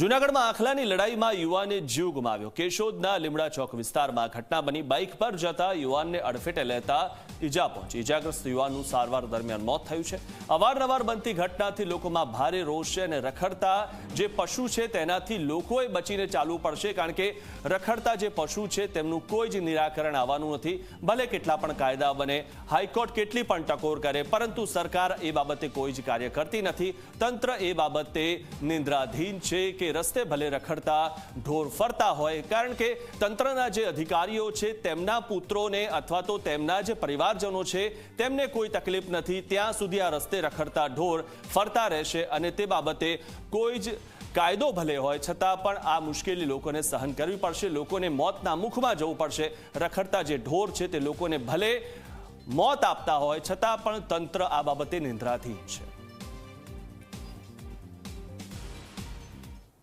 જૂનાગઢમાં આખલાની લડાઈમાં યુવાને જીવ ગુમાવ્યો. કેશોદના લીમડા ચોક વિસ્તારમાં ઘટના બની. બાઇક પર જતા યુવાનને અડફેટે લેતા ઈજા પહોંચી. ઈજાગ્રસ્ત યુવાનનું સારવાર દરમિયાન મોત થયું છે. અવારનવાર બનતી ઘટનાથી લોકોમાં ભારે રોષ છે અને રખડતા જે પશુ છે તેનાથી લોકોએ બચીને ચાલવું પડશે, કારણ કે રખડતા જે પશુ છે તેમનું કોઈ જ નિરાકરણ આવવાનું નથી. ભલે કેટલા પણ કાયદા બને, હાઈકોર્ટ કેટલી પણ ટકોર કરે, પરંતુ સરકાર એ બાબતે કોઈ જ કાર્ય કરતી નથી. તંત્ર એ બાબતે નિંદ્રાધીન છે. કે રસ્તે ભલે રખડતા ઢોર ફરતા હોય, કારણ કે તંત્રના જે અધિકારીઓ છે, તેમના પુત્રોને અથવા તો તેમના જે પરિવારજનો છે, તેમને કોઈ તકલીફ નથી. ત્યાં સુધી આ રસ્તે રખડતા ઢોર ફરતા રહેશે અને તે બાબતે કોઈ જ કાયદો ભલે હોય, છતાં પણ આ મુશ્કેલી લોકોને સહન કરવી પડશે. લોકોને મોતના મુખમાં જવું પડશે. રખડતા જે ઢોર છે, તે લોકોને ભલે મોત આપતા હોય, છતાં પણ તંત્ર આ બાબતે નિંદ્રાધીન છે.